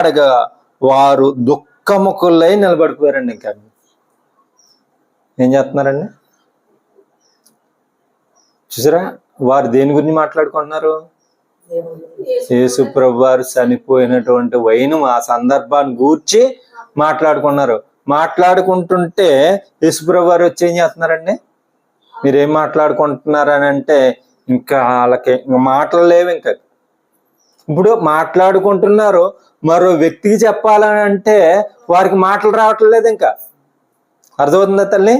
అడగా వారు దుఃఖముఖులై నిలబడిపోయారండి ఇంకా. ఏం చేస్తున్నారండి? చూసారా? వారు దేని గురించి మాట్లాడుకుంటున్నారు? యేసు ప్రభు వారు చనిపోయినటువంటి వైను ఆ సందర్భాన్ని గూర్చి మాట్లాడుకున్నారు. మాట్లాడుకుంటుంటే యేసు ప్రభు వారు వచ్చి ఏం చేస్తున్నారండి? మీరేం మాట్లాడుకుంటున్నారు అని అంటే ఇంకా వాళ్ళకి ఇంకా మాటలు లేవు ఇంకా. ఇప్పుడు మాట్లాడుకుంటున్నారు మరో వ్యక్తికి చెప్పాలని అంటే వారికి మాటలు రావట్లేదు ఇంకా. అర్థమవుతుందా తల్లి?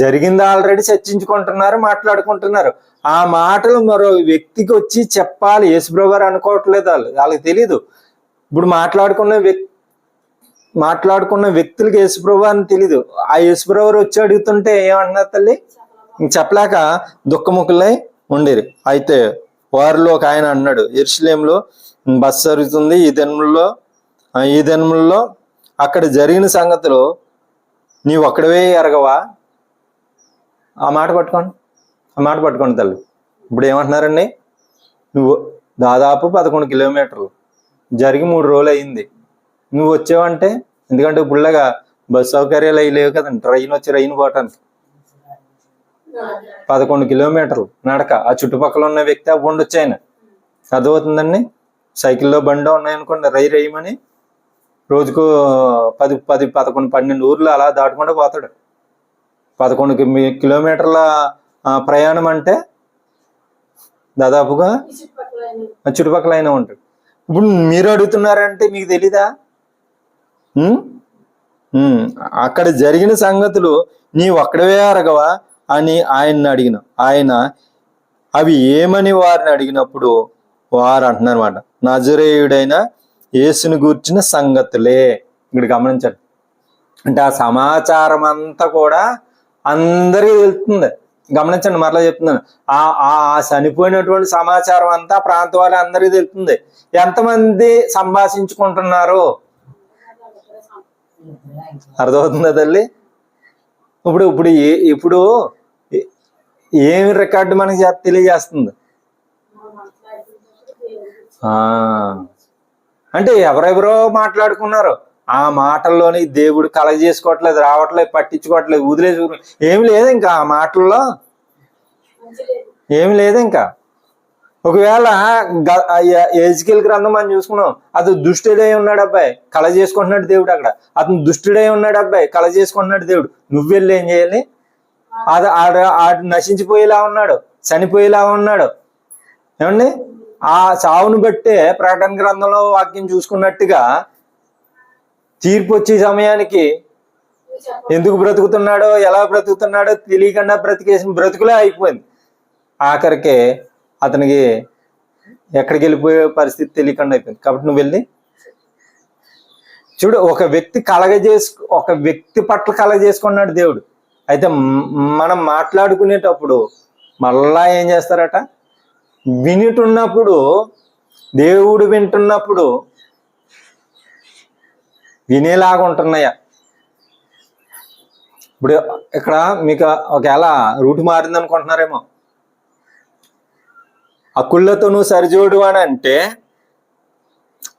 జరిగింది ఆల్రెడీ చర్చించుకుంటున్నారు మాట్లాడుకుంటున్నారు. ఆ మాటలు మరో వ్యక్తికి వచ్చి చెప్పాలి. యేసుప్రభు గారు అనుకోవట్లేదు వాళ్ళు వాళ్ళకి తెలియదు ఇప్పుడు మాట్లాడుకున్న వ్యక్తి మాట్లాడుకున్న వ్యక్తులకి యేసుప్రభు అని తెలీదు. ఆ యేసుప్రభు వచ్చి అడుగుతుంటే ఏమంటున్నారు తల్లి? చెప్పలేక దుఃఖముఖులై ఉండేరు. అయితే వారిలో ఒక ఆయన అన్నాడు ఎరుసలేంలో బస్సు జరుగుతుంది. ఈ దినముల్లో ఆ, ఈ దినముల్లో అక్కడ జరిగిన సంగతులు నీవు ఒక్కడవే ఎరగవా? ఆ మాట పట్టుకోండి. ఆ మాట పట్టుకోండి తల్లి. ఇప్పుడు ఏమంటున్నారండి? నువ్వు దాదాపు పదకొండు కిలోమీటర్లు జరిగి మూడు రోజులు అయింది నువ్వు వచ్చావంటే ఎందుకంటే ఇప్పుడులాగా బస్ సౌకర్యాలు అవి లేవు కదండి. ట్రైన్ వచ్చి రైన్ పోవటానికి. పదకొండు కిలోమీటర్లు నడక. ఆ చుట్టుపక్కల ఉన్న వ్యక్తి అవి ఉండొచ్చు ఆయన. అర్థమవుతుందండి? సైకిల్లో బండి ఉన్నాయనుకోండి రై రేయమని రోజుకు పది పది పదకొండు పన్నెండు ఊర్లు అలా దాటుకుంటూ పోతాడు. పదకొండు కిలోమీటర్ల ప్రయాణం అంటే దాదాపుగా చుట్టుపక్కల అయినా ఉంటాడు. ఇప్పుడు మీరు అడుగుతున్నారంటే మీకు తెలీదా? అక్కడ జరిగిన సంగతులు నీ ఒక్కడవే అరగవా అని ఆయన్ని అడిగిన. ఆయన అవి ఏమని వారిని అడిగినప్పుడు వారు అంటున్నారు అనమాట నజరేయుడైన యేసుని గూర్చిన సంగతులే. ఇక్కడ గమనించండి. అంటే ఆ సమాచారం అంతా కూడా అందరికీ తెలుస్తుంది. గమనించండి మరలా చెప్తున్నాను. ఆ ఆ చనిపోయినటువంటి సమాచారం అంతా ఆ ప్రాంత వారి అందరికీ తెలుస్తుంది. ఎంతమంది సంభాషించుకుంటున్నారు? అర్థమవుతుందా తల్లి? ఇప్పుడు ఇప్పుడు ఏ- ఇప్పుడు ఏ- ఏమి రికార్డు మనకి తెలియజేస్తుంది? అంటే ఎవరెవరో మాట్లాడుకున్నారు. ఆ మాటల్లోని దేవుడు కలగ చేసుకోవట్లేదు రావట్లేదు పట్టించుకోవట్లేదు వదిలేసి ఏమి లేదు ఇంకా ఆ మాటల్లో. ఏమి లేదు ఇంకా. ఒకవేళ ఏజికల్ గ్రంథం మనం చూసుకున్నాం అతను దుష్టుడై ఉన్నాడు అబ్బాయి కళ చేసుకుంటున్నాడు దేవుడు అక్కడ. అతను దుష్టుడై ఉన్నాడు అబ్బాయి కళ చేసుకుంటున్నాడు దేవుడు. నువ్వెళ్ళి ఏం చేయాలి? అది ఆడ ఆడు నశించిపోయేలా ఉన్నాడు చనిపోయేలా ఉన్నాడు. ఏమండి? ఆ చావును బట్టే ప్రకటన గ్రంథంలో వాక్యం చూసుకున్నట్టుగా తీర్పు వచ్చే సమయానికి ఎందుకు బ్రతుకుతున్నాడో ఎలా బ్రతుకుతున్నాడో తెలియకుండా బ్రతికేసిన బ్రతుకులే అయిపోయింది. ఆఖరికి అతనికి ఎక్కడికి వెళ్ళిపోయే పరిస్థితి తెలియకుండా అయిపోయింది. కాబట్టి నువ్వు వెళ్ళి చూడు ఒక వ్యక్తి కలగజేసు ఒక వ్యక్తి పట్ల కలగజేసుకున్నాడు దేవుడు. అయితే మనం మాట్లాడుకునేటప్పుడు మళ్ళా ఏం చేస్తారట? వినిటున్నప్పుడు దేవుడు వింటున్నప్పుడు వినేలాగా ఉంటున్నాయా ఇప్పుడు ఇక్కడ మీకు ఒకవేళ రూట్ మారింది అనుకుంటున్నారేమో అకుళ్ళతో నువ్వు సరిజోడు అని అంటే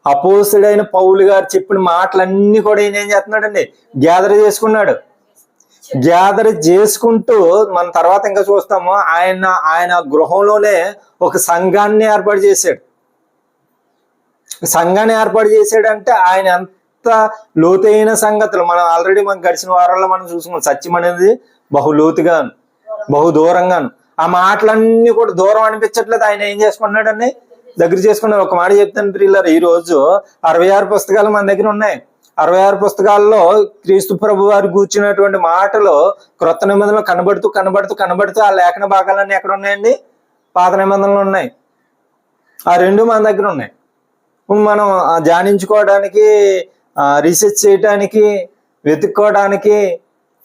అపోసుడైన పౌలు గారు చెప్పిన మాటలన్నీ కూడా ఈయన ఏం చేస్తున్నాడండి? గ్యాదర్ చేసుకున్నాడు. గ్యాదర్ చేసుకుంటూ మన తర్వాత ఇంకా చూస్తాము ఆయన ఆయన గృహంలోనే ఒక సంఘాన్ని ఏర్పాటు చేశాడు. సంఘాన్ని ఏర్పాటు చేశాడంటే ఆయన ఎంత లోతైన సంగతులు. మనం ఆల్రెడీ మనం గడిచిన వారాల్లో మనం చూసుకున్నాం సత్యం అనేది బహు లోతుగాను బహు దూరంగాను. ఆ మాటలన్నీ కూడా దూరం అనిపించట్లేదు. ఆయన ఏం చేసుకున్నాడని దగ్గర చేసుకున్నాడు. ఒక మాట చెప్తాను ప్రియులారు ఈ రోజు అరవై ఆరు పుస్తకాలు మన దగ్గర ఉన్నాయి. అరవై ఆరు పుస్తకాల్లో క్రీస్తు ప్రభు వారు కూర్చున్నటువంటి మాటలు క్రొత్త నిబంధనలు కనబడుతూ కనబడుతూ కనబడుతూ ఆ లేఖన భాగాలన్నీ ఎక్కడ ఉన్నాయండి? పాత నిబంధనలు ఉన్నాయి. ఆ రెండు మన దగ్గర ఉన్నాయి. ఇప్పుడు మనం ఆ ధ్యానించుకోవడానికి రీసెర్చ్ చేయడానికి వెతుక్కోవడానికి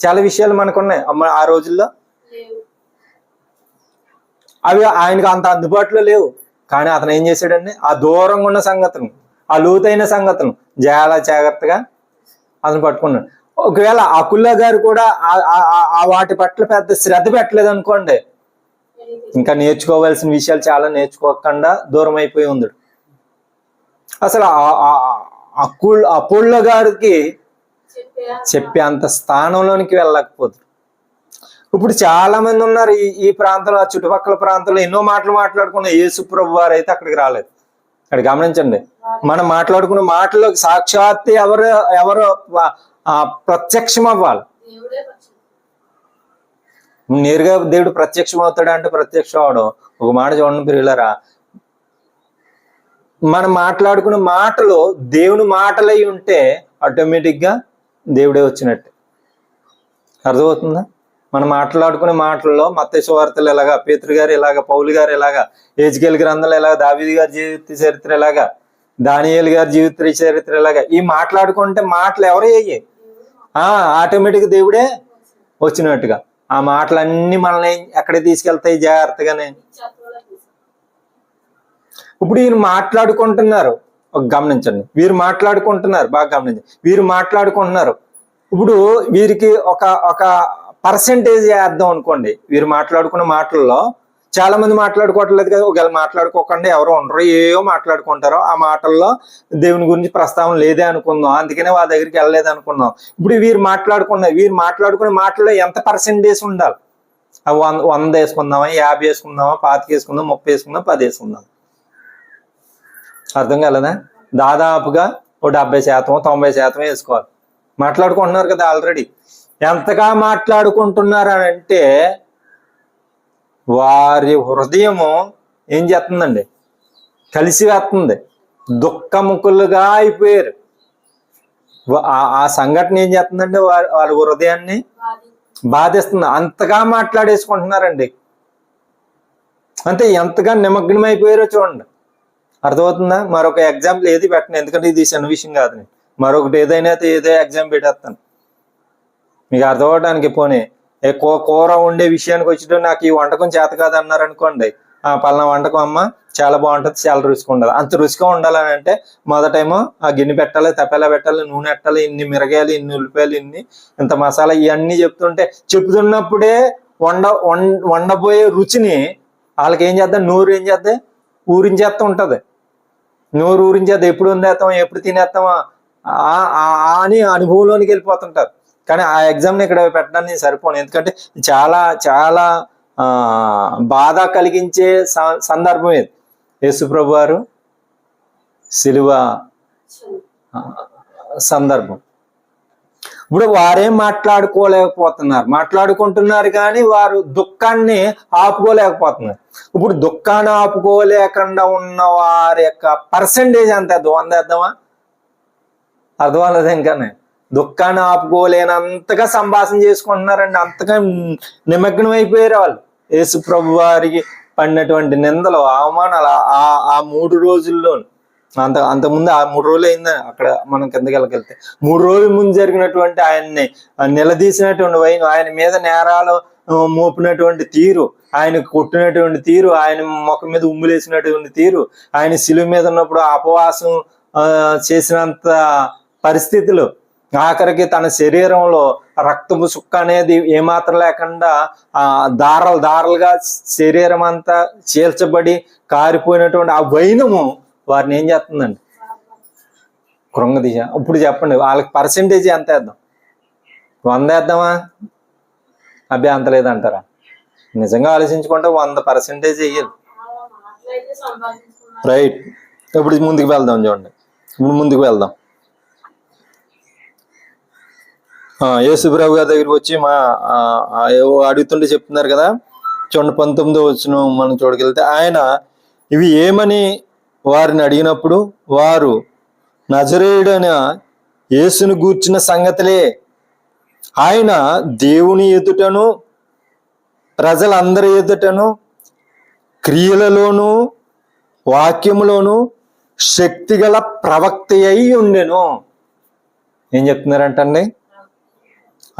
చాలా విషయాలు మనకు ఉన్నాయి ఆ రోజుల్లో? అవి ఆయనకు అంత అందుబాటులో లేవు. కానీ అతను ఏం చేశాడండి? ఆ దూరంగా ఉన్న సంగతులు ఆ లోతైన సంగతులు. చాలా జాగ్రత్తగా అతను పట్టుకున్నాడు. ఒకవేళ అకుల్లా గారు కూడా ఆ- వాటి పట్ల పెద్ద శ్రద్ధ పెట్టలేదు అనుకోండి ఇంకా నేర్చుకోవాల్సిన విషయాలు చాలా నేర్చుకోకుండా దూరం అయిపోయి ఉంది. అసలు అకుల్ అపోళ్ళ గారికి చెప్పే అంత స్థానంలోనికి వెళ్ళకపోతుంది ఇప్పుడు చాలా మంది ఉన్నారు ఈ ఈ ప్రాంతంలో ఆ చుట్టుపక్కల ప్రాంతంలో ఎన్నో మాటలు మాట్లాడుకున్న యేసు ప్రభు వారు అయితే అక్కడికి రాలేదు. అక్కడ గమనించండి మనం మాట్లాడుకున్న మాటలకు సాక్షాత్ ఎవరు ఎవరు ప్రత్యక్షం అవ్వాలి నేరుగా దేవుడు ప్రత్యక్షం అవుతాడు అంటే ప్రత్యక్షం అవడం ఒక మాట చూడండి ప్రియులరా. మనం మాట్లాడుకున్న మాటలు దేవుని మాటలై ఉంటే ఆటోమేటిక్గా దేవుడే వచ్చినట్టే. అర్థమవుతుందా? మనం మాట్లాడుకునే మాటల్లో మత్స్య వార్తలు ఎలాగా పేతురు గారు ఎలాగా పౌలు గారు ఎలాగా ఏజ్కేల్ గ్రంథాలు ఎలాగా దావీది గారి జీవిత చరిత్ర ఎలాగా దానియాలు గారి జీవిత చరిత్ర ఇలాగా ఈ మాట్లాడుకుంటే మాటలు ఎవరు వేయి ఆ ఆటోమేటిక్ దేవుడే వచ్చినట్టుగా. ఆ మాటలన్నీ మనల్ని ఎక్కడికి తీసుకెళ్తాయి జాగ్రత్తగానే? ఇప్పుడు వీరు మాట్లాడుకుంటున్నారు. గమనించండి. వీరు మాట్లాడుకుంటున్నారు. బాగా గమనించండి. వీరు మాట్లాడుకుంటున్నారు. ఇప్పుడు వీరికి ఒక ఒక పర్సంటేజ్ వేద్దాం అనుకోండి. వీరు మాట్లాడుకున్న మాటల్లో చాలా మంది మాట్లాడుకోవట్లేదు కదా ఒకవేళ మాట్లాడుకోకుండా ఎవరు ఉండరు ఏవో మాట్లాడుకుంటారో ఆ మాటల్లో దేవుని గురించి ప్రస్తావన లేదే అనుకుందాం. అందుకనే వాళ్ళ దగ్గరికి వెళ్ళలేదు అనుకుందాం. ఇప్పుడు వీరు మాట్లాడుకున్నారు వీరు మాట్లాడుకునే మాటల్లో ఎంత పర్సెంటేజ్ ఉండాలి? ఆ వంద వంద వేసుకుందామా యాభై వేసుకుందామా పాతిక వేసుకుందాం ముప్పై వేసుకుందాం పది వేసుకుందాం అర్థం కాలేదా? దాదాపుగా ఓ డెబ్బై శాతం తొంభై శాతం వేసుకోవాలి. మాట్లాడుకుంటున్నారు కదా ఆల్రెడీ. ఎంతగా మాట్లాడుకుంటున్నారు అని అంటే వారి హృదయము ఏం చేస్తుందండి? కలిసి వేస్తుంది. దుఃఖముఖులుగా అయిపోయారు. ఆ- ఆ సంఘటన ఏం చేస్తుందండి? వారి వారి హృదయాన్ని బాధిస్తుంది. అంతగా మాట్లాడేసుకుంటున్నారండి. అంటే ఎంతగా నిమగ్నం అయిపోయారో చూడండి. అర్థమవుతుందా? మరొక ఎగ్జాంపుల్ ఏది పెట్టను. ఎందుకంటే ఇది చిన్న విషయం కాదు మరొకటి ఏదైనా అయితే ఏదో ఎగ్జామ్ పెట్టేస్తాను. మీకు అర్థమవడానికి పోనీ కూర వండే విషయానికి వచ్చేటప్పుడు నాకు ఈ వంటకం చేత కాదు అన్నారు అనుకోండి. ఆ పలానా వంటకం అమ్మ చాలా బాగుంటుంది చాలా రుచిగా ఉండదు అంత రుచిగా ఉండాలని అంటే మొదటేమో ఆ గిన్నె పెట్టాలి తపేలా పెట్టాలి నూనె పెట్టాలి ఇన్ని మిరగాయలు ఇన్ని ఉల్లిపాయలు ఇన్ని ఇంత మసాలా ఇవన్నీ చెప్తుంటే చెప్తున్నప్పుడే వండ వండబోయే రుచిని వాళ్ళకి ఏం చేద్దాం? నోరు ఏం చేద్దాం? ఊరించేస్తూ ఉంటుంది. నోరు ఊరించేద్దాం. ఎప్పుడు వందేస్తాం ఎప్పుడు తినేస్తామా ఆ- ఆ- ఆ అని అనుభవంలోనికి వెళ్ళిపోతుంటారు. కానీ ఆ ఎగ్జామ్ని ఇక్కడ పెట్టడానికి సరిపోను. ఎందుకంటే చాలా చాలా బాధ కలిగించే స- సందర్భం ఇది. యేసుప్రభు వారు సిలువ సందర్భం. ఇప్పుడు వారేం మాట్లాడుకోలేకపోతున్నారు. మాట్లాడుకుంటున్నారు కానీ వారు దుఃఖాన్ని ఆపుకోలేకపోతున్నారు. ఇప్పుడు దుఃఖాన్ని ఆపుకోలేకుండా ఉన్న వారి యొక్క పర్సంటేజ్ ఎంత? వంద వేద్దామా అర్థం అవ్వలేదు ఇంకానే దుఃఖాన్ని ఆపుకోలేనంతగా సంభాషణ చేసుకుంటున్నారండి. అంతగా నిమగ్నం అయిపోయారు వాళ్ళు. యేసు ప్రభు వారికి పడినటువంటి నిందలు అవమానాలు ఆ- ఆ మూడు రోజుల్లో అంత అంతకుముందు ఆ మూడు రోజులు అయిందని అక్కడ మనం కిందకి వెళ్ళకెళ్తే మూడు రోజుల ముందు జరిగినటువంటి ఆయన్ని నిలదీసినటువంటి వైన్ ఆయన మీద నేరాలు మోపినటువంటి తీరు ఆయన కొట్టినటువంటి తీరు ఆయన ముఖం మీద ఉమ్ములేసినటువంటి తీరు ఆయన శిలువ మీద ఉన్నప్పుడు అపవాసం చేసినంత పరిస్థితులు ఆఖరికి తన శరీరంలో రక్తపు సుక్క అనేది ఏమాత్రం లేకుండా ఆ దారలు దారలుగా శరీరం అంతా చీల్చబడి కారిపోయినటువంటి ఆ వైనము వారిని ఏం చేస్తుందండి? కృంగదీశ. ఇప్పుడు చెప్పండి వాళ్ళకి పర్సంటేజ్ ఎంత వేద్దాం? వంద వేద్దామా? అభ్యా అంత లేదంటారా? నిజంగా ఆలోచించుకుంటే వంద పర్సెంటేజ్ వేయాలి. సంపాదించుకున్నారు. రైట్ ఇప్పుడు ముందుకు వెళ్దాం చూడండి. ఇప్పుడు ముందుకు వెళ్దాం ఆ, యేసుప్రభు గారి దగ్గరికి వచ్చి మా ఏవో అడుగుతుంటే చెప్తున్నారు కదా. చూడండి పంతొమ్మిదో వచ్చిన మనం చూడగలిగితే ఆయన ఇవి ఏమని వారిని అడిగినప్పుడు వారు నజరేయుడైన యేసును గూర్చిన సంగతులే. ఆయన దేవుని ఎదుటను ప్రజలందరి ఎదుటను క్రియలలోనూ వాక్యములోను శక్తిగల ప్రవక్త అయి ఉండెను. ఏం చెప్తున్నారంటండి?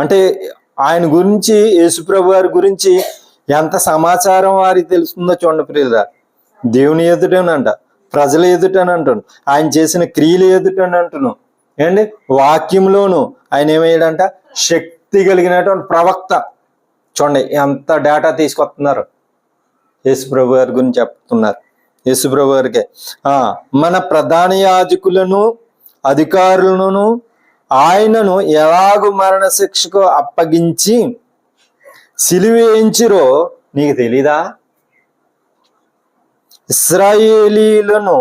అంటే ఆయన గురించి యేసుప్రభు వారి గురించి ఎంత సమాచారం వారికి తెలుస్తుందో చూడండి ప్రియుల దేవుని ఎదుటనంట ప్రజల ఎదుటనంటాను. ఆయన చేసిన క్రియలు ఎదుటనంటును. అంటున్నాను ఏండి వాక్యంలోను ఆయన ఏమయ్యాడంట? శక్తి కలిగినటువంటి ప్రవక్త. చూడండి ఎంత డేటా తీసుకొస్తున్నారు. యేసు ప్రభు గారి గురించి చెప్తున్నారు. యేసుప్రభు గారికి మన ప్రధాన యాజకులను అధికారులను ఆయనను ఎలాగు మరణశిక్షకు అప్పగించి సిలివేయించిరో నీకు తెలీదా? ఇస్రాయేలీలను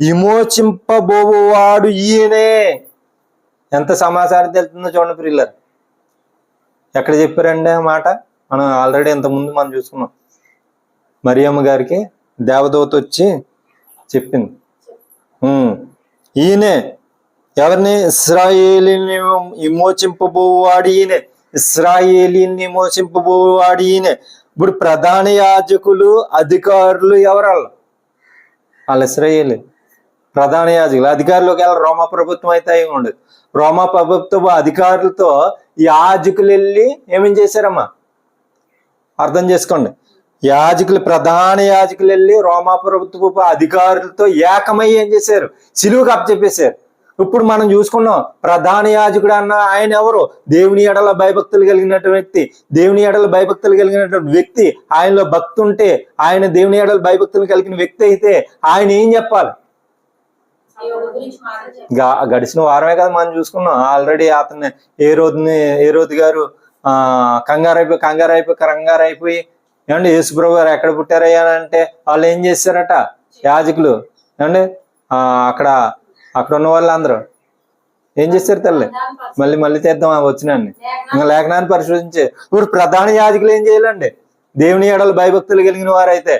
విమోచింపబోవాడు ఈయనే. ఎంత సమాచారం తెలుస్తుందో చూడండి ప్రిల్లర్. ఎక్కడ చెప్పారండి ఆ మాట? మనం ఆల్రెడీ ఇంతకుముందు మనం చూసుకున్నాం. మరియమ్మ గారికి దేవదూత వచ్చి చెప్పింది ఈయనే ఎవరిని? ఇస్రాయేలీని విమోచింపబోవాడు ఇస్రాయేలీని విమోచింపబోవాడు ఇప్పుడు ప్రధాన యాజకులు అధికారులు ఎవరు వాళ్ళు వాళ్ళు ఇస్రాయేలీ. ప్రధాన యాజకులు. అధికారులకు వెళ్ళి రోమా ప్రభుత్వం అయితే అయి ఉండదు. రోమా ప్రభుత్వ అధికారులతో యాజకులు వెళ్ళి ఏమేం చేశారమ్మా? అర్థం చేసుకోండి. యాజకులు ప్రధాన యాజకులు వెళ్ళి రోమా ప్రభుత్వపు అధికారులతో ఏకమై ఏం చేశారు? సిలువుకి అప్పచెప్పేశారు ఇప్పుడు మనం చూసుకున్నాం ప్రధాన యాజకుడు అన్న ఆయన ఎవరు? దేవుని ఎడల భయభక్తులు కలిగినటువంటి వ్యక్తి. దేవుని ఎడల భయభక్తులు కలిగినటువంటి వ్యక్తి ఆయనలో భక్తి ఉంటే ఆయన దేవుని ఎడల భయభక్తులు కలిగిన వ్యక్తి అయితే ఆయన ఏం చెప్పాలి? గడిచిన వారమే కదా మనం చూసుకున్నాం. ఆల్రెడీ అతన్ని ఏ రోజుని ఏ రోజు గారు ఆ కంగారైపోయి కంగారైపోయి కంగారైపోయి అయిపోయి ఏమండి యేసుప్రభు గారు ఎక్కడ పుట్టారయ్యా అంటే వాళ్ళు ఏం చేశారట? యాజకులు. ఏమండి? ఆ అక్కడ అక్కడ ఉన్న వాళ్ళందరూ. ఏం చేశారు తల్లి? మళ్ళీ మళ్ళీ చేద్దాం వచ్చినాన్ని. ఇంకా లేఖనాన్ని పరిశోధించే. ఇప్పుడు ప్రధాన యాజకులు ఏం చేయాలండి? దేవుని ఏడలు భయభక్తులు కలిగిన వారైతే.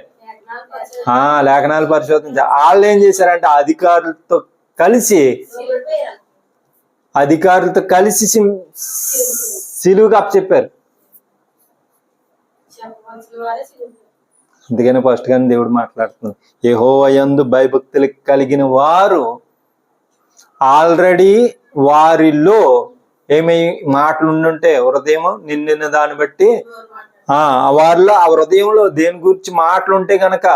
ఆ లేఖనాలు పరిశోధించి. వాళ్ళు ఏం చేశారంటే అధికారులతో కలిసి అధికారులతో కలిసి సిలువుగా సిలువుకి అప్పచెప్పారు చెప్పవలసిన అందుకని ఫస్ట్ కానీ దేవుడు మాట్లాడుతున్నాడు. అయందు భయభక్తులు కలిగిన వారు ఆల్రెడీ వారిలో ఏమై మాటలు ఉండుంటే హృదయం నిండిన దాన్ని బట్టి ఆ వారిలో ఆ హృదయంలో దేని గురించి మాటలు ఉంటే గనక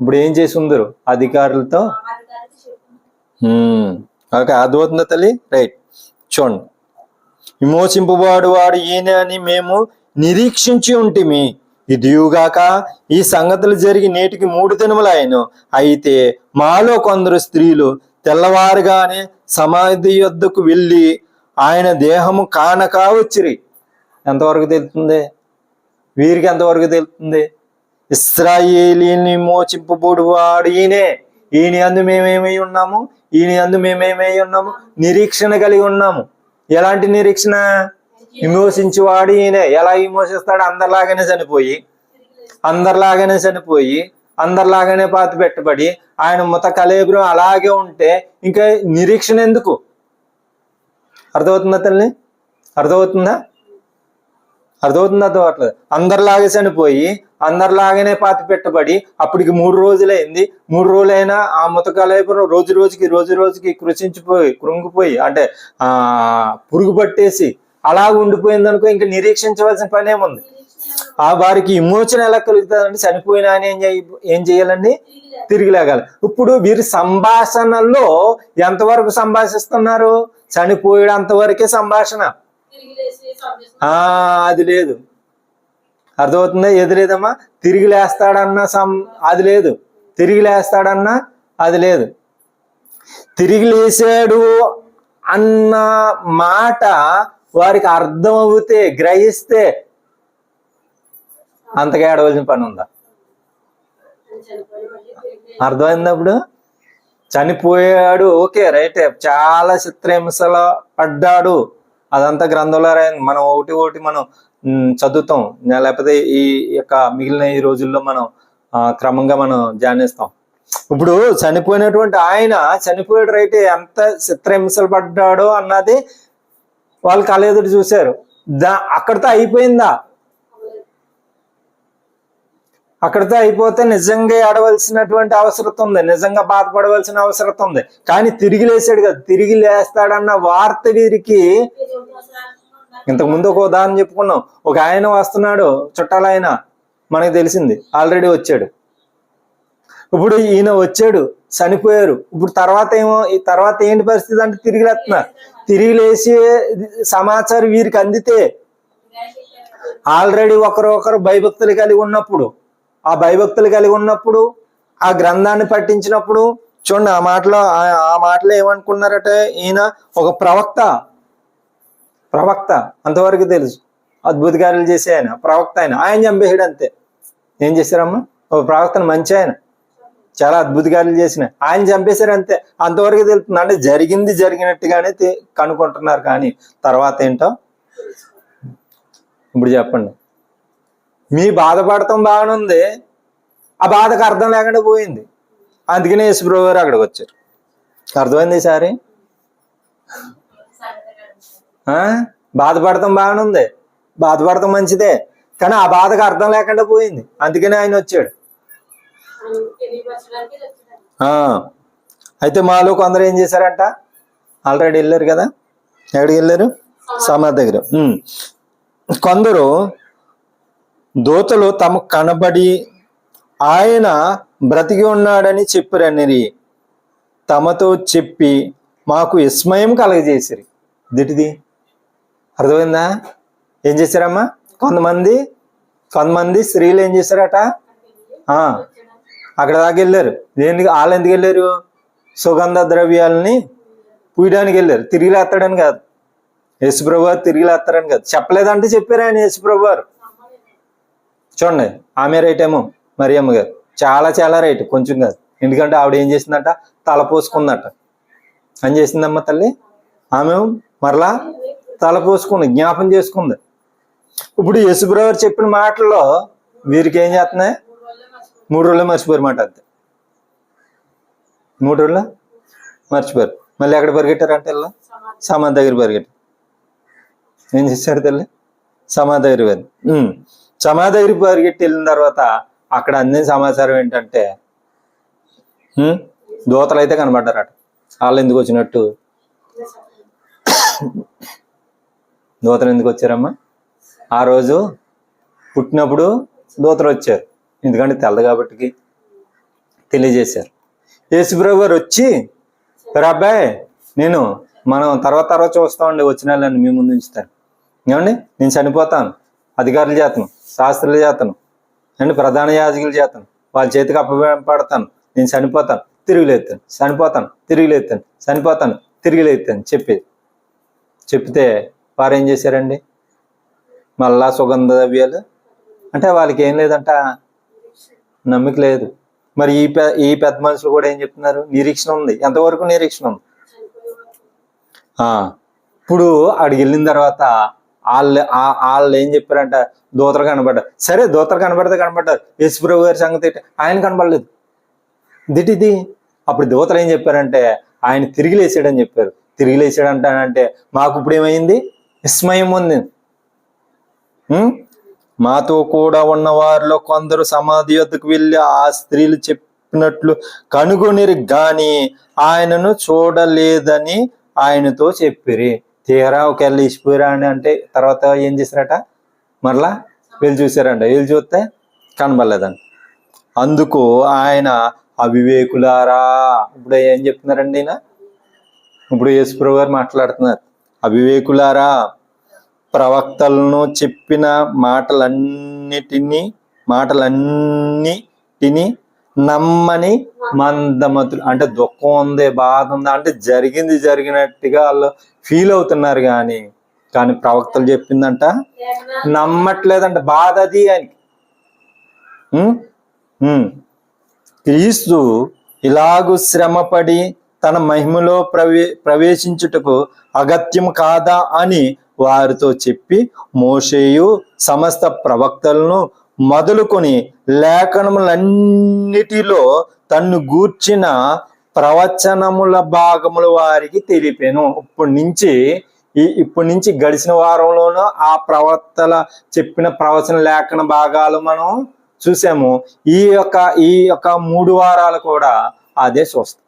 ఇప్పుడు ఏం చేసి ఉందరు? అధికారులతో? ఓకే అర్థమవుతుందా తల్లి? రైట్. చూడండి. విమోచింపబడు వాడు ఈయన అని మేము నిరీక్షించి ఉంటిమి. ఇదియుగాక ఈ సంగతులు జరిగి నేటికి మూడు దినములు ఆయన అయితే మాలో కొందరు స్త్రీలు తెల్లవారుగానే సమాధి యొద్దకు వెళ్ళి ఆయన దేహము కానక వచ్చిరి ఎంతవరకు తెలుస్తుంది వీరికి ఎంతవరకు తెలుస్తుంది ఇస్రాయేలీని మోచింపబోడు వాడు ఈయనే. ఈయన అందు మేమేమై ఉన్నాము? ఈయన అందు మేమేమై ఉన్నాము? నిరీక్షణ కలిగి ఉన్నాము. ఎలాంటి నిరీక్షణ? విమోచించేవాడు ఈయనే. ఎలా విమోచిస్తాడు అందరిలాగానే చనిపోయి అందరిలాగానే చనిపోయి అందరిలాగానే పాతి పెట్టబడి. ఆయన మత కలేబరం అలాగే ఉంటే ఇంకా నిరీక్షణ ఎందుకు? అర్థమవుతుందా తల్లి? అర్థమవుతుందా? అర్థమవుతుందా అర్థమవట్లేదు. అందరిలాగే చనిపోయి అందరిలాగానే పాతి పెట్టబడి అప్పటికి మూడు రోజులైంది. మూడు రోజులైనా ఆ ముతకాలైపురం రోజు రోజుకి రోజు రోజుకి కృషించిపోయి కృంగిపోయి అంటే ఆ పురుగు పట్టేసి అలా ఉండిపోయింది అనుకో ఇంకా నిరీక్షించవలసిన పని ఏముంది ఆ వారికి విమోచన ఎలా కలుగుతుందంటే చనిపోయిన ఏం చేయ ఏం చేయాలండి? తిరిగి లేగాలి. ఇప్పుడు వీరి సంభాషణలో ఎంతవరకు సంభాషిస్తున్నారు? చనిపోయేంత వరకే సంభాషణ. ఆ అది లేదు. అర్థమవుతుందా? ఏది లేదమ్మా? తిరిగి లేస్తాడన్నా సం అది లేదు. తిరిగి లేస్తాడన్నా అది లేదు. తిరిగి లేచాడు అన్న మాట వారికి అర్థం అవుతే గ్రహిస్తే అంతగా ఏడవలసిన పని ఉందా? అర్థమైందప్పుడు అర్థమైంది అప్పుడు చనిపోయాడు ఓకే రైట్. చాలా చిత్రహింసలో పడ్డాడు. అదంతా గ్రంథంలో రాయింది. మనం ఒకటి ఒకటి మనం చదువుతాం. లేకపోతే ఈ యొక్క మిగిలిన ఈ రోజుల్లో మనం క్రమంగా మనం ధ్యానిస్తాం. ఇప్పుడు చనిపోయినటువంటి ఆయన చనిపోయాడు రైట్. ఎంత చిత్రహింసలు పడ్డాడో అన్నది వాళ్ళు కలెదురు చూశారు. దా అక్కడితో అయిపోయిందా? అక్కడితో అయిపోతే నిజంగా ఏడవలసినటువంటి అవసరం ఉంది. నిజంగా బాధపడవలసిన అవసరం ఉంది. కానీ తిరిగి లేచాడు కదా. తిరిగి లేస్తాడన్న వార్త వీరికి ఇంతకుముందు ఇంతకు ముందు ఒక ఉదాహరణ చెప్పుకున్నాం. ఒక ఆయన వస్తున్నాడు చుట్టాల ఆయన. మనకు తెలిసింది. ఆల్రెడీ వచ్చాడు. ఇప్పుడు ఈయన వచ్చాడు చనిపోయారు. ఇప్పుడు తర్వాత ఏమో ఈ తర్వాత ఏంటి పరిస్థితి అంటే తిరిగి లేస్తున్నారు. తిరిగి లేచి సమాచారం వీరికి అందితే ఆల్రెడీ ఒకరు ఒకరు భయభక్తులు కలిగి ఉన్నప్పుడు ఆ భయభక్తులు కలిగి ఉన్నప్పుడు ఆ గ్రంథాన్ని పట్టించినప్పుడు చూడండి ఆ మాటలో ఆ- ఆ మాటలో ఏమనుకున్నారట? ఈయన ఒక ప్రవక్త. ప్రవక్త. అంతవరకు తెలుసు. అద్భుత కార్యాలు చేసే ఆయన ప్రవక్త ఆయన. ఆయన చంపేసాడు అంతే. ఏం చేశారమ్మా? ఒక ప్రవక్తను మంచి ఆయన. చాలా అద్భుత కార్యాలు చేసిన. ఆయన చంపేశారు అంతే. అంతవరకు తెలుస్తుంది. అంటే జరిగింది జరిగినట్టుగానే కనుక్కుంటున్నారు కానీ తర్వాత ఏంటో? ఇప్పుడు చెప్పండి. మీ బాధపడటం బాగానే ఉంది. ఆ బాధకు అర్థం లేకుండా పోయింది. అందుకనే యేసుప్రభు గారు అక్కడికి వచ్చారు. అర్థమైంది ఈసారి బాధపడటం బాగానే ఉంది. బాధపడటం మంచిదే. కానీ ఆ బాధకు అర్థం లేకుండా పోయింది. అందుకనే ఆయన వచ్చాడు. అయితే మాలో కొందరు ఏం చేశారంట? ఆల్రెడీ వెళ్ళారు కదా? ఎక్కడికి వెళ్ళారు? సమాధి దగ్గర. కొందరు దూతలు తమకు కనబడి ఆయన బ్రతికి ఉన్నాడని చెప్పిరనిరి. తమతో చెప్పి మాకు విస్మయం కలగజేసిరి. దిటిది అర్థమైందా? ఏం చేశారమ్మా? కొంతమంది కొంతమంది స్త్రీలు ఏం చేశారట? అక్కడ దాకా వెళ్ళారు. దేనికి వాళ్ళు ఎందుకు వెళ్ళారు? సుగంధ ద్రవ్యాలని పూయడానికి వెళ్ళారు. తిరిగి లేస్తాడని కాదు. యేసుప్రభు తిరిగి లేస్తాడని కాదు. చెప్పలేదంటే చెప్పారు ఆయన యేసుప్రభు చూడండి ఆమె రైట్ ఏమో మరియమ్మ గారు. చాలా చాలా రైట్ కొంచెం కాదు. ఎందుకంటే ఆవిడ ఏం చేసిందంట? తల పోసుకుందట. ఏం చేసిందమ్మ తల్లి? ఆమె మరలా తల పోసుకుంది జ్ఞాపం చేసుకుంది. ఇప్పుడు యేసుప్రభు చెప్పిన మాటల్లో వీరికి ఏం చేస్తున్నాయి? మూడు రోజులు మర్చిపోయారు మాట అంతే. మూడు రోజులు మర్చిపోయారు. మళ్ళీ ఎక్కడ పరిగెట్టారంటే ఇలా సమాధి దగ్గర పరిగెట్టారు. ఏం చేశారు తల్లి? సమాధి దగ్గర వెళ్ళి సమాధి దగ్గర పరిగెట్టి వెళ్ళిన తర్వాత అక్కడ అందిన సమాచారం ఏంటంటే దూతలు అయితే కనబడ్డారట. వాళ్ళు ఎందుకు వచ్చినట్టు? దూతలు ఎందుకు వచ్చారమ్మా? ఆ రోజు పుట్టినప్పుడు దూతలు వచ్చారు. ఎందుకంటే తెల్లది కాబట్టి తెలియజేశారు. యేసుప్రభు గారు వచ్చి రబ్బాయ్ నేను మనం తర్వాత తర్వాత చూస్తామండి వచ్చిన వాళ్ళని మీ ముందు ఉంచుతాను. ఏమండి? నేను చనిపోతాను. అధికారులు చేతను శాస్త్రుల చేతను. అండి ప్రధాన యాజకుల చేతను. వాళ్ళ చేతికి అప్పబడతాను. నేను చనిపోతాను. తిరిగిలేస్తాను చనిపోతాను. తిరిగిలేస్తాను చనిపోతాను. తిరిగి లేతాను చెప్పేది. చెప్తే వారు ఏం చేశారండి? మళ్ళా సుగంధ ద్రవ్యాలు? అంటే వాళ్ళకి ఏం లేదంట? నమ్మిక లేదు. మరి ఈ పె ఈ పెద్ద మనుషులు కూడా ఏం చెప్తున్నారు? నిరీక్షణ ఉంది. ఎంతవరకు నిరీక్షణ ఉంది? ఇప్పుడు అక్కడికి వెళ్ళిన తర్వాత వాళ్ళు వాళ్ళు ఏం చెప్పారంట? దూతలు కనబడ్డారు సరే దూతలు కనబడితే కనబడ్డారు యేసుప్రభు గారి సంగతి ఆయన కనబడలేదు. దిటిది అప్పుడు దూతలు ఏం చెప్పారంటే ఆయన తిరిగి లేచాడని చెప్పారు. తిరిగి లేచాడంట అంటే మాకు ఇప్పుడు ఏమైంది? విస్మయం ఉంది. మాతో కూడా ఉన్న వారిలో కొందరు సమాధి యొద్దకు వెళ్ళి ఆ స్త్రీలు చెప్పినట్లు కనుగొనిరి గాని ఆయనను చూడలేదని ఆయనతో చెప్పిరి. తీరా ఒకవేళ ఇసిపోయారా అని అంటే తర్వాత ఏం చేశారట? మరలా వీళ్ళు చూసారంట వీళ్ళు చూస్తే కనబడలేదంట. అందుకు ఆయన అవివేకులారా. ఇప్పుడు ఏం చెప్తున్నారండి ఈయన? ఇప్పుడు యేసుప్రభు గారు మాట్లాడుతున్నారు. అవివేకులారా ప్రవక్తలను చెప్పిన మాటలన్నిటినీ మాటలన్నిటిని నమ్మని మందమతులు. అంటే దుఃఖం ఉంది బాధ ఉంది అంటే జరిగింది జరిగినట్టుగా వాళ్ళు ఫీల్ అవుతున్నారు కానీ కానీ ప్రవక్తలు చెప్పిందంట నమ్మట్లేదంట బాధ అది అని క్రీస్తు ఇలాగు శ్రమపడి తన మహిమలో ప్రవే ప్రవేశించుటకు అగత్యం కాదా అని వారితో చెప్పి మోషేయు సమస్త ప్రవక్తలను మొదలుకొని లేఖనములన్నిటిలో తన్ను గూర్చిన ప్రవచనముల భాగముల వారికి తెలిపాను. ఇప్పటి నుంచి ఈ ఇప్పటి నుంచి గడిచిన వారంలోనూ ఆ ప్రవర్తల చెప్పిన ప్రవచన లేఖన భాగాలు మనం చూసాము. ఈ యొక్క ఈ యొక్క మూడు వారాలు కూడా అదే చూస్తాం.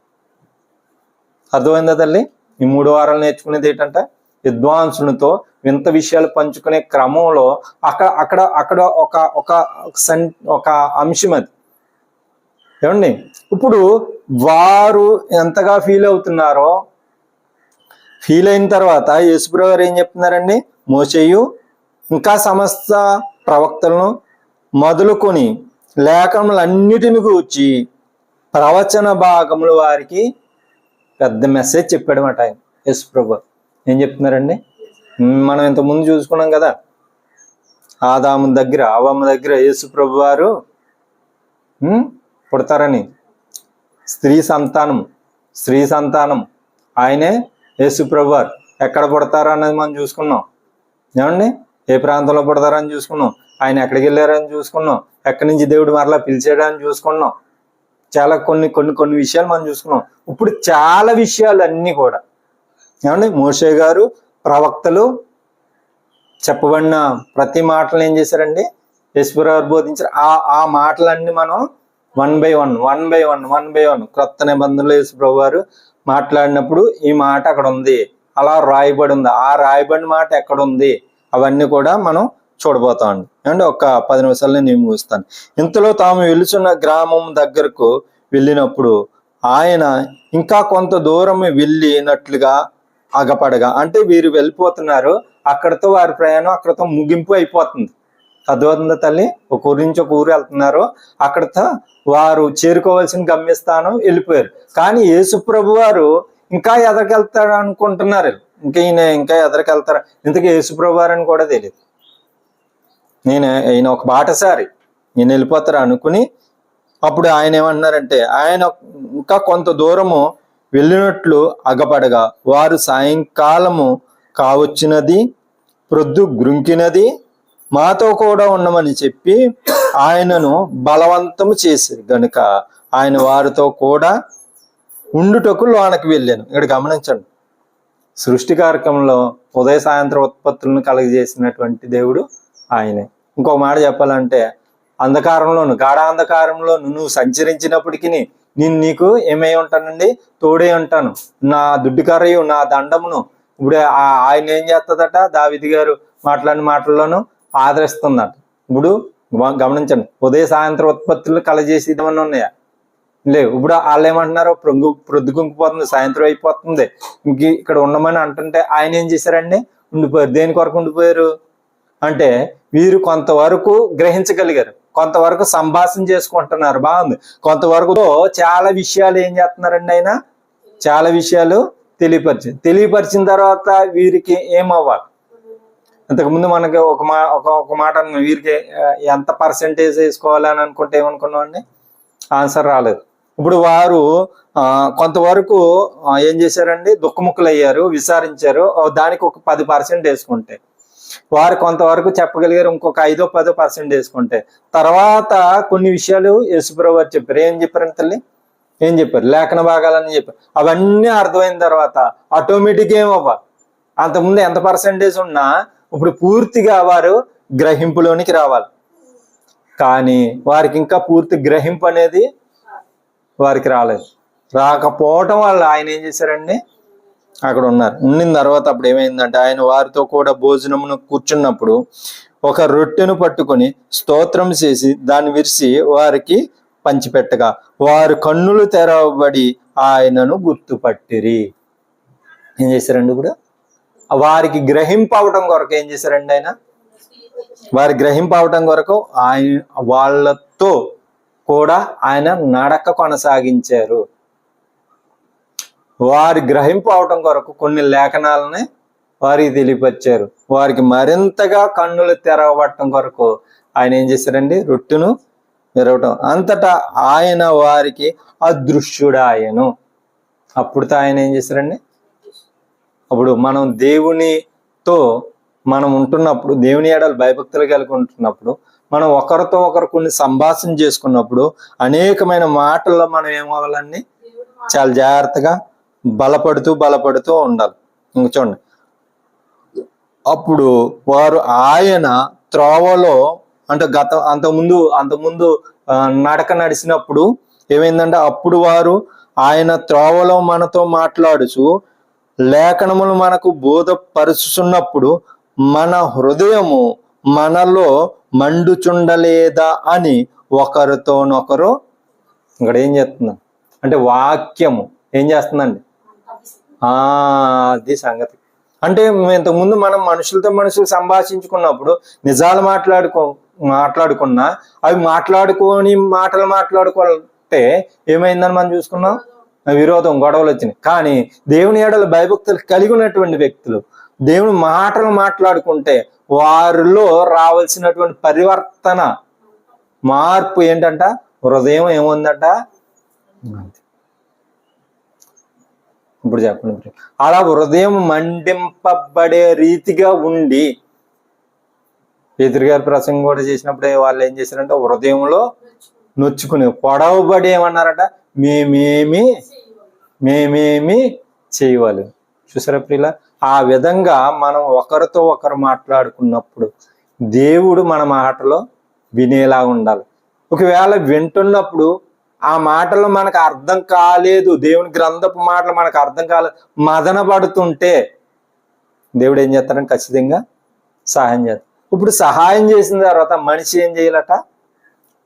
అర్థమైందా తల్లి? ఈ మూడు వారాలు నేర్చుకునేది ఏంటంటే విద్వాంసులతో వింత విషయాలు పంచుకునే క్రమంలో అక్కడ అక్కడ అక్కడ ఒక ఒక సన్ ఒక అంశం అది. ఏమండి? ఇప్పుడు వారు ఎంతగా ఫీల్ అవుతున్నారో ఫీల్ అయిన తర్వాత యేసుప్రభు గారు ఏం చెప్తున్నారండి? మోసేయు ఇంకా సమస్త ప్రవక్తలను మొదలుకొని లేఖనములన్నిటిని కూర్చి ప్రవచన భాగములు వారికి పెద్ద మెసేజ్ చెప్పాడన్నమాట ఆయన యేసు ప్రభు ఏం చెప్తున్నారండి? మనం ఇంతకుముందు చూసుకున్నాం కదా ఆదాము దగ్గర ఆవమ్మ దగ్గర యేసుప్రభు వారు పుడతారని. స్త్రీ సంతానం స్త్రీ సంతానం. ఆయనే యేసు వారు ఎక్కడ పుడతారు అనేది మనం చూసుకున్నాం. ఏమండి? ఏ ప్రాంతంలో పుడతారని చూసుకున్నాం. ఆయన ఎక్కడికి వెళ్ళారని చూసుకున్నాం. ఎక్కడి నుంచి దేవుడు మరలా పిలిచాడని చూసుకున్నాం. చాలా కొన్ని కొన్ని కొన్ని విషయాలు మనం చూసుకున్నాం. ఇప్పుడు చాలా విషయాలు అన్నీ కూడా. ఏమండి? మోషే గారు ప్రవక్తలు చెప్పబడిన ప్రతి మాటలు ఏం చేశారండి? యశ్వరావు బోధించారు ఆ ఆ మాటలన్నీ మనం one by one one by one one by one. క్రొత్త నిబంధనలు యేసుప్రభు వారు మాట్లాడినప్పుడు ఈ మాట అక్కడ ఉంది. అలా రాయబడి ఉంది. ఆ రాయబడిన మాట ఎక్కడ ఉంది? అవన్నీ కూడా మనం చూడబోతా అండి ఒక పది నిమిషాల్లో నేను ముగిస్తాను. ఇంతలో తాము వెలుచున్న గ్రామం దగ్గరకు వెళ్ళినప్పుడు ఆయన ఇంకా కొంత దూరం వెళ్ళినట్లుగా అగపడగా అంటే వీరు వెళ్ళిపోతున్నారు. అక్కడతో వారి ప్రయాణం అక్కడతో ముగింపు అయిపోతుంది. అర్థమవుతుందా తల్లి ఒక ఊరి నుంచి ఒక ఊరు వెళ్తున్నారు. అక్కడతో వారు చేరుకోవాల్సిన గమ్యస్థానం వెళ్ళిపోయారు. కానీ యేసుప్రభు వారు ఇంకా ఎదరికెళ్తాడు అనుకుంటున్నారు. ఇంకా ఈయన ఇంకా ఎదరికెళ్తారు? ఇంతకీ యేసుప్రభు వారు అని కూడా తెలియదు నేను ఈయన ఒక బాటసారి నేను వెళ్ళిపోతారు అనుకుని అప్పుడు ఆయన ఏమంటున్నారంటే ఆయన ఇంకా కొంత దూరము వెళ్ళినట్లు అగపడగా వారు సాయంకాలము కావచ్చినది ప్రొద్దు గ్రుంకినది మాతో కూడా ఉండమని చెప్పి ఆయనను బలవంతము చేశారు. గనుక ఆయన వారితో కూడా ఉండుటకు లోనకి వెళ్ళాను. ఇక్కడ గమనించండి. సృష్టి కార్యక్రమంలో ఉదయ సాయంత్రం ఉత్పత్తులను కలుగజేసినటువంటి దేవుడు ఆయనే. ఇంకో మాట చెప్పాలంటే అంధకారంలోను గాఢాంధకారంలోను నువ్వు సంచరించినప్పటికీ నేను నీకు ఏమై ఉంటానండి? తోడే ఉంటాను. నా దుడ్డుకరయు నా దండమును ఇప్పుడు ఆయన ఏం చేస్తుందట దావిది గారు మాట్లాడిన మాటల్లోనూ ఆదరిస్తుందట. ఇప్పుడు గమ- గమనించండి. ఉదయ సాయంత్రం ఉత్పత్తులు కలజేసి ఏమన్నా ఉన్నాయా? లేవు. ఇప్పుడు వాళ్ళు ఏమంటున్నారు ప్రొంగు ప్రొద్దుకుంకిపోతుంది. సాయంత్రం అయిపోతుంది. ఇంక ఇక్కడ ఉండమని అంటుంటే ఆయన ఏం చేశారండి? ఉండిపోయారు. దేని కొరకు ఉండిపోయారు? అంటే వీరు కొంతవరకు గ్రహించగలిగారు. కొంతవరకు సంభాషణ చేసుకుంటున్నారు. బాగుంది. కొంతవరకు చాలా విషయాలు ఏం చేస్తున్నారండి ఆయన? చాలా విషయాలు తెలియపరిచి తెలియపరిచిన తర్వాత వీరికి ఏమవ్వాలి? ఇంతకుముందు మనకి ఒక మా ఒక ఒక మాట వీరికి ఎంత పర్సెంటేజ్ వేసుకోవాలి అని అనుకుంటే ఏమనుకున్నాం అండి ఆన్సర్ రాలేదు. ఇప్పుడు వారు కొంతవరకు ఏం చేశారండి? దుఃఖముఖులు అయ్యారు విచారించారు దానికి ఒక పది పర్సెంట్ వేసుకుంటే. వారు కొంతవరకు చెప్పగలిగారు ఇంకొక ఐదో పదో పర్సెంట్ వేసుకుంటే. తర్వాత కొన్ని విషయాలు యేసుప్రభు వారు చెప్పారు. ఏం చెప్పారంటే తల్లి? ఏం చెప్పారు? లేఖన భాగాలని చెప్పారు. అవన్నీ అర్థమైన తర్వాత ఆటోమేటిక్ ఏమవ్వ అంతకుముందు ఎంత పర్సెంటేజ్ ఉన్నా ఇప్పుడు పూర్తిగా వారు గ్రహింపులోనికి రావాలి. కానీ వారికి ఇంకా పూర్తి గ్రహింపు అనేది వారికి రాలేదు. రాకపోవటం వల్ల ఆయన ఏం చేశారండి? అక్కడ ఉన్నారు. ఉండిన తర్వాత అప్పుడు ఏమైందంటే ఆయన వారితో కూడా భోజనమును కూర్చున్నప్పుడు ఒక రొట్టెను పట్టుకొని స్తోత్రం చేసి దాన్ని విరిసి వారికి పంచిపెట్టగా వారు కన్నులు తెరవబడి ఆయనను గుర్తుపట్టిరి. ఏం చేశారండి కూడా వారికి గ్రహింపు అవటం కొరకు ఏం చేశారండి ఆయన? వారి గ్రహింపవటం కొరకు ఆయన వాళ్ళతో కూడా ఆయన నడక కొనసాగించారు. వారి గ్రహింపు అవటం కొరకు కొన్ని లేఖనాలని వారికి తెలియపరిచారు. వారికి మరింతగా కన్నులు తెరవబట్టడం కొరకు ఆయన ఏం చేశారండి? రొట్టును విరవటం అంతటా ఆయన వారికి అదృశ్యుడాయను. అప్పుడు ఆయన ఏం చేశారండి? అప్పుడు మనం దేవునితో మనం ఉంటున్నప్పుడు దేవుని ఏడాలు భయభక్తులు కలిగి ఉంటున్నప్పుడు మనం ఒకరితో ఒకరు కొన్ని సంభాషణ చేసుకున్నప్పుడు అనేకమైన మాటల్లో మనం ఏమవ్వాలండి చాలా జాగ్రత్తగా బలపడుతూ బలపడుతూ ఉండాలి. ఇంక చూడండి. అప్పుడు వారు ఆయన త్రోవలో అంటే గత అంతకుముందు అంతకుముందు నడక నడిచినప్పుడు ఏమైందంటే అప్పుడు వారు ఆయన త్రోవలో మనతో మాట్లాడుచు లేఖనములు మనకు బోధపరుచున్నప్పుడు మన హృదయము మనలో మండుచుండలేదా అని ఒకరితోనొకరు ఇక్కడ ఏం చేస్తున్నాం అంటే వాక్యము ఏం చేస్తుందండి? అది సంగతి. అంటే ఇంతకుముందు మనం మనుషులతో మనుషులు సంభాషించుకున్నప్పుడు నిజాలు మాట్లాడుకో మాట్లాడుకున్నా అవి మాట్లాడుకొని మాటలు మాట్లాడుకుంటే ఏమైందని మనం చూసుకున్నాం? విరోధం గొడవలు వచ్చినాయి. కానీ దేవుని ఏడల భయభక్తులు కలిగి ఉన్నటువంటి వ్యక్తులు దేవుని మాటలు మాట్లాడుకుంటే వారిలో రావాల్సినటువంటి పరివర్తన మార్పు ఏంటంట? హృదయం ఏముందంట? ఇప్పుడు చెప్పండి అలా హృదయం మండింపబడే రీతిగా ఉండి పేతురు ప్రసంగం కూడా చేసినప్పుడు వాళ్ళు ఏం చేశారంటే హృదయంలో నొచ్చుకుని పొడవబడి ఏమన్నారట? మేమేమి మేమేమి చేయవాలి. చూసారా ప్రియుల ఆ విధంగా మనం ఒకరితో ఒకరు మాట్లాడుకున్నప్పుడు దేవుడు మన మాటలో వినేలా ఉండాలి. ఒకవేళ వింటున్నప్పుడు ఆ మాటలు మనకు అర్థం కాలేదు దేవుని గ్రంథపు మాటలు మనకు అర్థం కాలేదు మదన పడుతుంటే దేవుడు ఏం చేస్తారని ఖచ్చితంగా సహాయం చేస్తాడు. ఇప్పుడు సహాయం చేసిన తర్వాత మనిషి ఏం చేయాలట?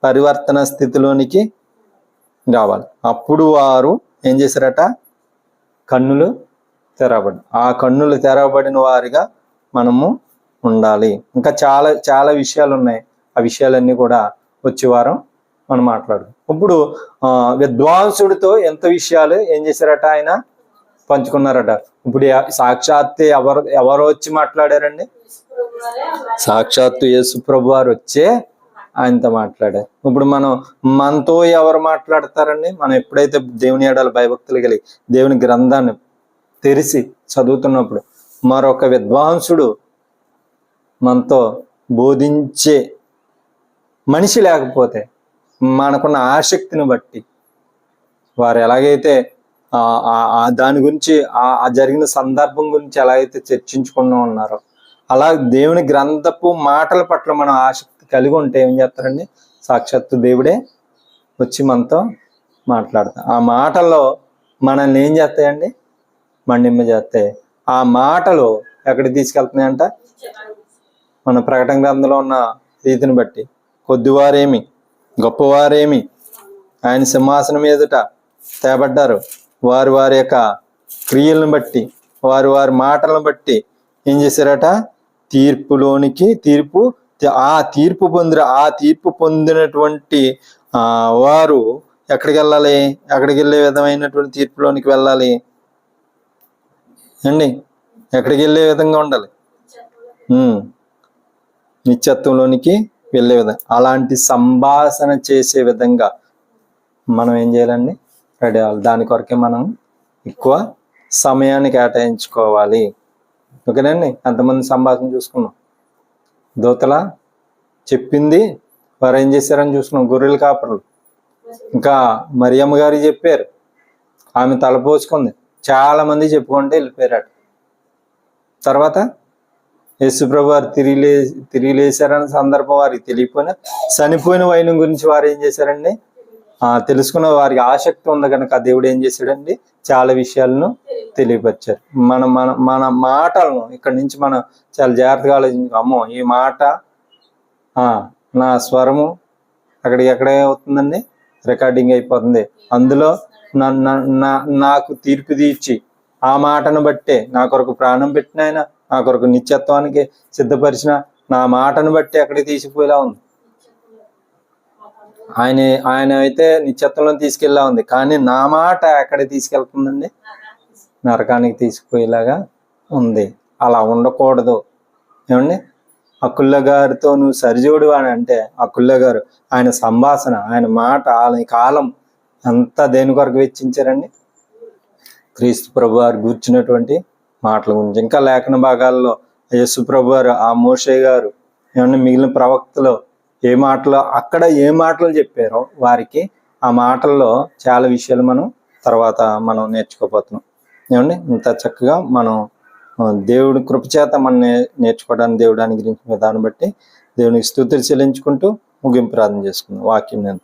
పరివర్తన స్థితిలోనికి రావాలి. అప్పుడు వారు ఏం చేశారట? కన్నులు తెరవబడి ఆ కన్నులు తెరవబడిన వారిగా మనము ఉండాలి. ఇంకా చాలా చాలా విషయాలు ఉన్నాయి ఆ విషయాలన్నీ కూడా వచ్చే వారం మనం మాట్లాడు ఇప్పుడు విద్వాంసుడితో ఎంత విషయాలు ఏం చేశారట ఆయన? పంచుకున్నారట. ఇప్పుడు సాక్షాత్ ఎవరు ఎవరు వచ్చి మాట్లాడారండి? సాక్షాత్తు యేసు ప్రభు వారు వచ్చే ఆయనతో మాట్లాడారు ఇప్పుడు మనం మనతో ఎవరు మాట్లాడతారండి? మనం ఎప్పుడైతే దేవుని ఏడాలి భయభక్తులు కలిగి దేవుని గ్రంథాన్ని తెరిచి చదువుతున్నప్పుడు మరొక విద్వాంసుడు మనతో బోధించే మనిషి లేకపోతే మనకున్న ఆసక్తిని బట్టి వారు ఎలాగైతే దాని గురించి ఆ ఆ జరిగిన సందర్భం గురించి ఎలాగైతే చర్చించుకున్నా ఉన్నారో అలా దేవుని గ్రంథపు మాటల పట్ల మనం ఆసక్తి కలిగి ఉంటే ఏం చేస్తారండి? సాక్షాత్తు దేవుడే వచ్చి మనతో మాట్లాడతాం. ఆ మాటల్లో మనల్ని ఏం చేస్తాయండి? మండింప చేస్తాయి ఆ మాటలు ఎక్కడికి తీసుకెళ్తున్నాయంట? మన ప్రకటన గ్రంథంలో ఉన్న రీతిని బట్టి. కొద్దివారేమి గొప్పవారేమి ఆయన సింహాసనం ఎదుట తేబడ్డారు. వారి వారి యొక్క క్రియలను బట్టి వారి వారి మాటలను బట్టి ఏం చేశారట? తీర్పులోనికి తీర్పు ఆ తీర్పు పొందిన ఆ తీర్పు పొందినటువంటి ఆ వారు ఎక్కడికి వెళ్ళాలి? ఎక్కడికి వెళ్ళే విధమైనటువంటి తీర్పులోనికి వెళ్ళాలి? అండి ఎక్కడికి వెళ్ళే విధంగా ఉండాలి? నిత్యత్వంలోనికి వెళ్ళే విధంగా అలాంటి సంభాషణ చేసే విధంగా మనం ఏం చేయాలండి? రెడీ అవ్వాలి. దాని కొరకే మనం ఎక్కువ సమయాన్ని కేటాయించుకోవాలి. ఓకేనండి ఎంతమంది సంభాషణ చూసుకున్నాం? దూతల చెప్పింది. వారు ఏం చేశారని చూసుకున్నాం. గొర్రెల కాపరులు. ఇంకా మరియమ్మ గారు చెప్పారు. ఆమె తలపోసుకుంది చాలా మంది చెప్పుకుంటే వెళ్ళిపోయారట. తర్వాత యేసుప్రభు వారు తిరిగి లే తిరిగి లేచారన్న సందర్భం వారికి తెలియకపోయినా చనిపోయిన వైనం గురించి వారు ఏం చేశారండి? తెలుసుకున్న వారికి ఆసక్తి ఉంది కనుక దేవుడు ఏం చేశాడండి? చాలా విషయాలను తెలియపరిచారు. మన మన మన మాటలను ఇక్కడ నుంచి మనం చాలా జాగ్రత్తగా ఆలోచించుకో అమ్మో ఈ మాట నా స్వరము అక్కడికి ఎక్కడే అవుతుందండి? రికార్డింగ్ అయిపోతుంది. అందులో నా- నా- నాకు తీర్పు తీర్చి ఆ మాటను బట్టే నా కొరకు ప్రాణం పెట్టిన ఆయన నా కొరకు నిత్యత్వానికి సిద్ధపరిచిన నా మాటను బట్టి అక్కడికి తీసుకుపోయేలా ఉంది. ఆయన ఆయన అయితే నిత్యత్వంలో తీసుకెళ్ళా ఉంది. కానీ నా మాట ఎక్కడికి తీసుకెళ్తుందండి? నరకానికి తీసుకుపోయేలాగా ఉంది. అలా ఉండకూడదు. ఏమండి? అకుల్ల గారితో నువ్వు సరిజోడు అని అంటే అకుల్ల గారు ఆయన సంభాషణ ఆయన మాట ఆయన కాలం అంతా దేని కొరకు వెచ్చించారండి? క్రీస్తు ప్రభు వారు కూర్చున్నటువంటి మాటల గురించి. ఇంకా లేఖన భాగాల్లో యేసు ప్రభు గారు ఆ మోషే గారు ఏమన్నా మిగిలిన ప్రవక్తలు ఏ మాటలు అక్కడ ఏ మాటలు చెప్పారో వారికి ఆ మాటల్లో చాలా విషయాలు మనం తర్వాత మనం నేర్చుకోబోతున్నాం. ఏమండి? ఇంత చక్కగా మనం దేవుడి కృపచేత మనం నేర్చుకోవడానికి దేవుడు అనుగ్రహించిన విధానం బట్టి దేవునికి స్థుతులు చెల్లించుకుంటూ ముగింపు ప్రార్థన చేసుకుందాం. వాక్యం నేను